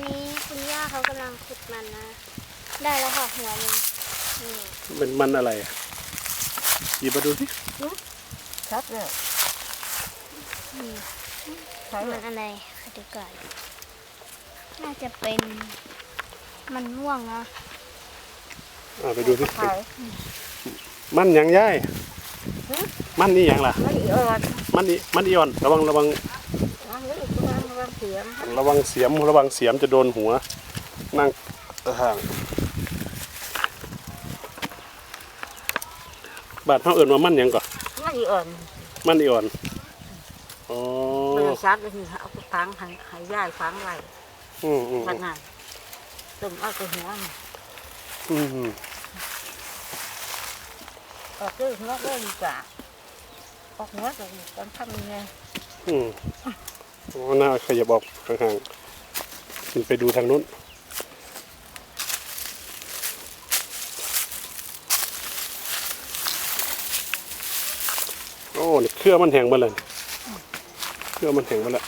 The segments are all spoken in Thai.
อนนี้คุณย่าเขากำลังขุดมันนะ ได้แล้วค่ะหัวหนึ่งนี่เป็นมันอะไรอะหยิบมาดูสิชัดเลยนี่ใช่เลมัยนอะไรคดีก่อนน่าจะเป็นมันม่วงนะอ่าไปดูสิขาย มันหยังย่ายมันนี่หยังล่ะไม่อีอ่อนมันนี่มันอีออนระวังระวังอันนี้กำลั งกำลังเสียมระวังเสียมระวังเสียมจะโดนหัว นั่งห่างบาดเท่าเอิญว่ามันหยังก่อนไม่อีอ่อนมันอีออนอ๋อมันจะชัดเลยเอาไปฟังให้ให้ย่ายฟังไว้อืมอืมขนาดตึมเอาไปหัวนี่อืมอืมออกด้วยหัวด้วยดีกว่าออกหัวตรงตอนทำยังไงอืม อ๋อน่าขยับออกห่างๆขึ้นไปดูทางนู้นโอ้นี่เครือมันแห้งมาเลยเครือมันแห้งมาแล้ว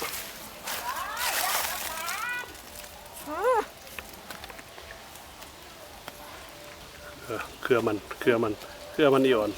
เครือมันเครือมันเครือมันอ่อน